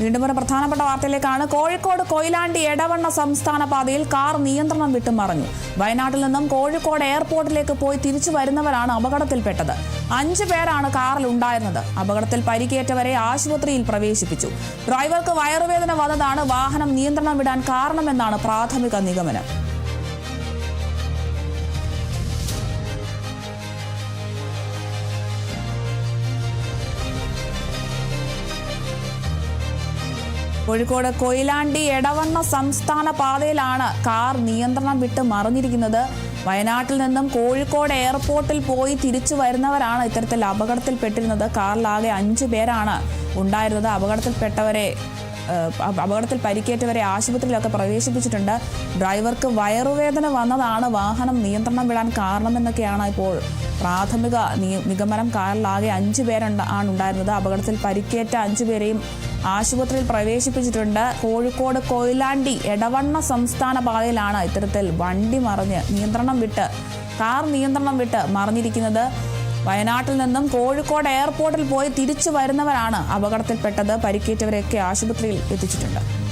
വീണ്ടും ഒരു പ്രധാനപ്പെട്ട വാർത്തയിലേക്കാണ്. കോഴിക്കോട് കൊയിലാണ്ടി എടവണ്ണ സംസ്ഥാന പാതയിൽ കാർ നിയന്ത്രണം വിട്ടു മറിഞ്ഞു വയനാട്ടിൽ നിന്നും കോഴിക്കോട് എയർപോർട്ടിലേക്ക് പോയി തിരിച്ചു വരുന്നവരാണ് അപകടത്തിൽപ്പെട്ടത്. അഞ്ചു പേരാണ് കാറിൽ ഉണ്ടായിരുന്നത് അപകടത്തിൽ പരിക്കേറ്റവരെ ആശുപത്രിയിൽ പ്രവേശിപ്പിച്ചു. ഡ്രൈവർക്ക് വയറുവേദന വന്നതാണ് വാഹനം നിയന്ത്രണം വിടാൻ കാരണമെന്നാണ് പ്രാഥമിക നിഗമനം. കോഴിക്കോട് കൊയിലാണ്ടി എടവണ്ണ സംസ്ഥാന പാതയിലാണ് കാർ നിയന്ത്രണം വിട്ട് മറിഞ്ഞിരിക്കുന്നത്. വയനാട്ടിൽ നിന്നും കോഴിക്കോട് എയർപോർട്ടിൽ പോയി തിരിച്ചു വരുന്നവരാണ് ഇത്തരത്തിൽ അപകടത്തിൽപ്പെട്ടിരുന്നത്. കാറിലാകെ അഞ്ചു പേരാണ് ഉണ്ടായിരുന്നത്. അപകടത്തിൽപ്പെട്ടവരെ അപകടത്തിൽ പരിക്കേറ്റവരെ ആശുപത്രിയിലൊക്കെ പ്രവേശിപ്പിച്ചിട്ടുണ്ട്. ഡ്രൈവർക്ക് വയറുവേദന വന്നതാണ് വാഹനം നിയന്ത്രണം വിടാൻ കാരണമെന്നൊക്കെയാണ് ഇപ്പോൾ പ്രാഥമിക നിഗമനം. കാറിലാകെ അഞ്ചു പേരുണ്ട് ആണ് ഉണ്ടായിരുന്നത്. അപകടത്തിൽ പരിക്കേറ്റ അഞ്ചു പേരെയും ആശുപത്രിയിൽ പ്രവേശിപ്പിച്ചിട്ടുണ്ട്. കോഴിക്കോട് കൊയിലാണ്ടി എടവണ്ണ സംസ്ഥാന പാതയിലാണ് ഇത്തരത്തിൽ വണ്ടി മറിഞ്ഞ് നിയന്ത്രണം വിട്ട് കാർ നിയന്ത്രണം വിട്ട് മറിഞ്ഞിരിക്കുന്നത്. വയനാട്ടിൽ നിന്നും കോഴിക്കോട് എയർപോർട്ടിൽ പോയി തിരിച്ചു വരുന്നവരാണ് അപകടത്തിൽപ്പെട്ടത്. പരിക്കേറ്റവരെയൊക്കെ ആശുപത്രിയിൽ എത്തിച്ചിട്ടുണ്ട്.